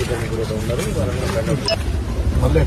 Department కూడా ఉన్నారు. వాళ్ళని మళ్ళీ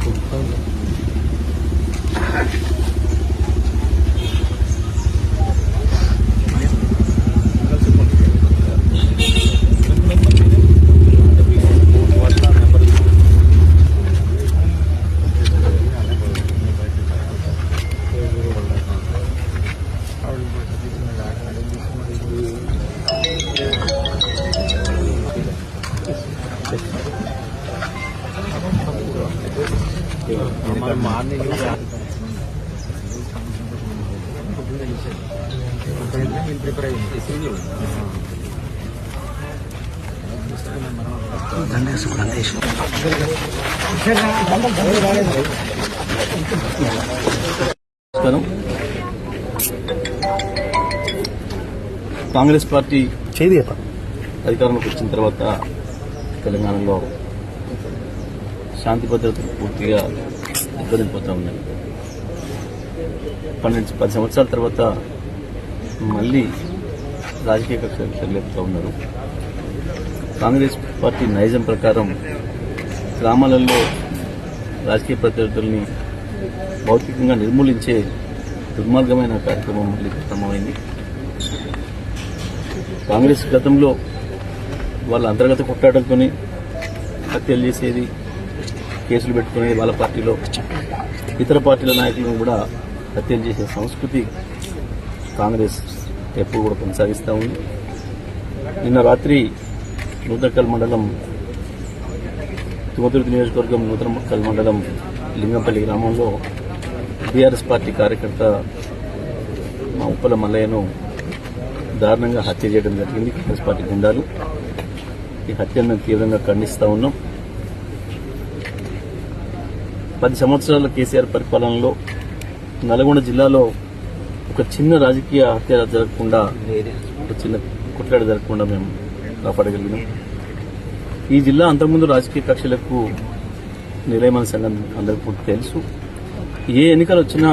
నమస్కారం. కాంగ్రెస్ పార్టీ చేది అధికారంలోకి వచ్చిన తర్వాత తెలంగాణలో శాంతి భద్రతలు పూర్తిగా ఇబ్బందిపోతూ ఉన్నాయి. పన్నెండు పది సంవత్సరాల తర్వాత మళ్ళీ రాజకీయ కక్షలు లేపుతూ ఉన్నారు. కాంగ్రెస్ పార్టీ నైజం ప్రకారం గ్రామాలలో రాజకీయ ప్రత్యర్థుల్ని భౌతికంగా నిర్మూలించే దుర్మార్గమైన కార్యక్రమం మళ్ళీ ప్రారంభమైంది. కాంగ్రెస్ గతంలో వాళ్ళ అంతర్గత కొట్టాడంతో హత్యలు చేసేది కేసులు పెట్టుకునేది వాళ్ళ పార్టీలో ఇతర పార్టీల నాయకులను కూడా హత్యలు చేసే సంస్కృతి కాంగ్రెస్ ఎప్పుడు కూడా కొనసాగిస్తూ ఉంది. నిన్న రాత్రి నూతనకల్ మండలం తుమతుర్తి నియోజకవర్గం నూతనకల్ మండలం లింగంపల్లి గ్రామంలో బీఆర్ఎస్ పార్టీ కార్యకర్త మా ఉప్పల మల్లయ్యను దారుణంగా హత్య చేయడం జరిగింది. కాంగ్రెస్ పార్టీ గుండాలు. ఈ హత్యను తీవ్రంగా ఖండిస్తూ ఉన్నాం. పది సంవత్సరాల కేసీఆర్ పరిపాలనలో నల్గొండ జిల్లాలో ఒక చిన్న రాజకీయ హత్య జరగకుండా ఒక చిన్న కుట్లాడ జరగకుండా మేము కాపాడగలిగినాం. ఈ జిల్లా అంతకుముందు రాజకీయ కక్షలకు నిలయమైన సంగతి అందరికీ తెలుసు. ఏ ఎన్నికలు వచ్చినా